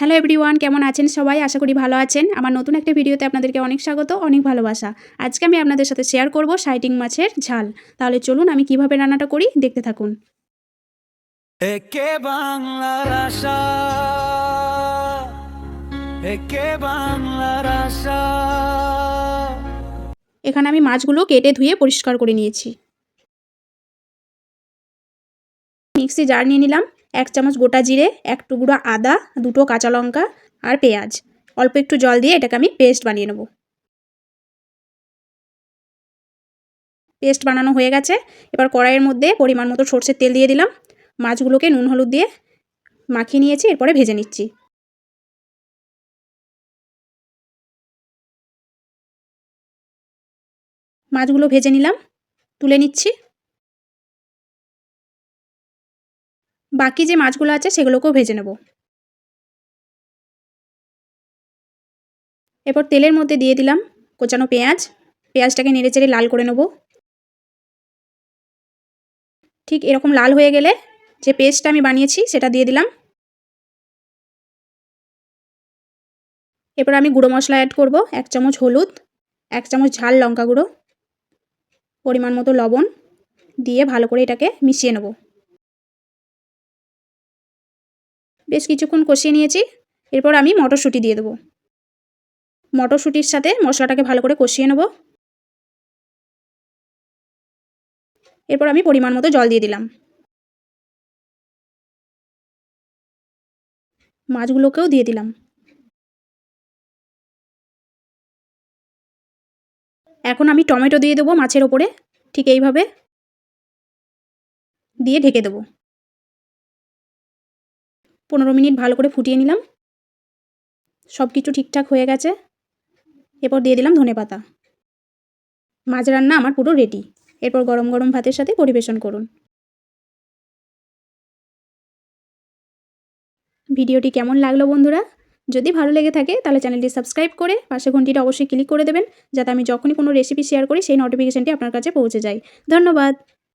Hello everyone কেমন আছেন সবাই? আশা করি ভালো আছেন। আমার নতুন একটা ভিডিওতে আপনাদেরকে অনেক স্বাগত অনেক ভালোবাসা। আজকে আমি আপনাদের সাথে শেয়ার করব সাইটিং মাছের ঝাল। তাহলে চলুন আমি কীভাবে রান্নাটা করি দেখতে থাকুন। একে বাংলার আশা। একে বাংলার আশা। এখানে আমি মাছগুলো কেটে ধুয়ে পরিষ্কার করে নিয়েছি। মিক্সি জার নিয়ে নিলাম। এক চামচ গোটা জিরে, এক টুকরো আদা, দুটো কাঁচা লঙ্কা আর পেঁয়াজ। অল্প একটু জল দিয়ে এটাকে আমি পেস্ট বানিয়ে নেব। পেস্ট বানানো হয়ে গেছে। এবার কড়াইয়ের মধ্যে পরিমাণ মতো সর্ষের তেল দিয়ে দিলাম। মাছগুলোকে নুন হলুদ দিয়ে মাখিয়ে নিয়েছি, এরপরে ভেজে নিচ্ছি। মাছগুলো ভেজে নিলাম। তুলে নিচ্ছি। বাকি যে মাছগুলো আছে সেগুলোকেও ভেজে নেব। এরপর তেলের মধ্যে দিয়ে দিলাম কোচানো পেঁয়াজ। পেঁয়াজটাকে নেড়ে চেড়ে লাল করে নেব। ঠিক এরকম লাল হয়ে গেলে যে পেস্টটা আমি বানিয়েছি সেটা দিয়ে দিলাম। এরপর আমি গুঁড়ো মশলা অ্যাড করব, এক চামচ হলুদ, এক চামচ ঝাল লঙ্কা গুঁড়ো, পরিমাণ মতো লবণ দিয়ে ভালো করে এটাকে মিশিয়ে নেব। বেশ কিছুক্ষণ কষিয়ে নিয়েছি। এরপর আমি মটরশুঁটি দিয়ে দেবো। মটরশুঁটির সাথে মশলাটাকে ভালো করে কষিয়ে নেব। এরপর আমি পরিমাণ মতো জল দিয়ে দিলাম। মাছগুলোকেও দিয়ে দিলাম। এখন আমি টমেটো দিয়ে দেবো মাছের ওপরে। ঠিক এইভাবে। দিয়ে ঢেকে দেবো। পনেরো মিনিট ভালো করে ফুটিয়ে নিলাম। সব কিছু ঠিকঠাক হয়ে গেছে। এরপর দিয়ে দিলাম ধনে পাতা। মাছ রান্না আমার পুরো রেডি এরপর গরম গরম ভাতের সাথে পরিবেশন করুন। ভিডিওটি কেমন লাগল বন্ধুরা? যদি ভালো লেগে থাকে তাহলে চ্যানেলটি সাবস্ক্রাইব করে পাশে ঘন্টিটা অবশ্যই ক্লিক করে দেবেন, যাতে আমি যখনই কোনো রেসিপি শেয়ার করি সেই নোটিফিকেশানটি আপনার কাছে পৌঁছে যায়। ধন্যবাদ।